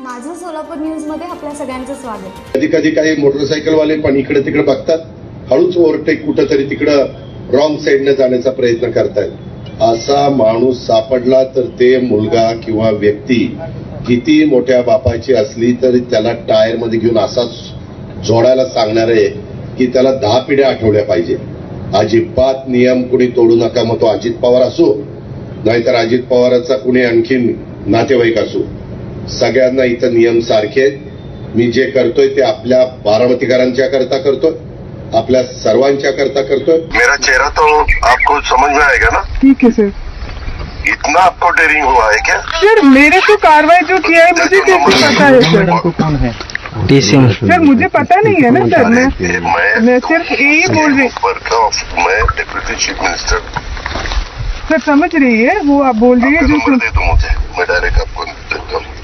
माझं सोलापूर न्यूजमध्ये आपल्या सगळ्यांचं स्वागत. कधी कधी काही मोटरसायकलवाले पण इकडे तिकडे बघतात हळूच ओव्हरटेक कुठंतरी तिकडं रॉंग साईडने जाण्याचा प्रयत्न करतायत. असा माणूस सापडला तर ते मुलगा किंवा व्यक्ती किती मोठ्या बापाची असली तरी त्याला टायरमध्ये घेऊन असाच जोडायला सांगणार आहे की त्याला दहा पिढ्या आठवल्या पाहिजे. अजिबात नियम कुणी तोडू नका मग तो अजित पवार असो नाहीतर अजित पवाराचा कुणी आणखीन नातेवाईक असो. सगळ्यांना इथं नियम सारखे आहेत. मी जे करतोय ते आपल्या बारामतीकरांच्या करता करतोय. आपल्या सर्वांच्या करता करतोय. मेरा चेहरा तो आपको समझ में आएगा ना? ठीक है सर इतना आपको डेयरिंग हुआ है क्या? सर मेरे को कार्रवाई जो किया है मुझे कैसे पता है सर टीसीएम सर मुझे पता नहीं है ना सर मैं मैं सिर्फ यही बोल रही मैं डिप्यूटी चीफ मिनिस्टर सर समझ रही है वो आप बोल रही है जो नंबर दे दो मुझे मैं डायरेक्ट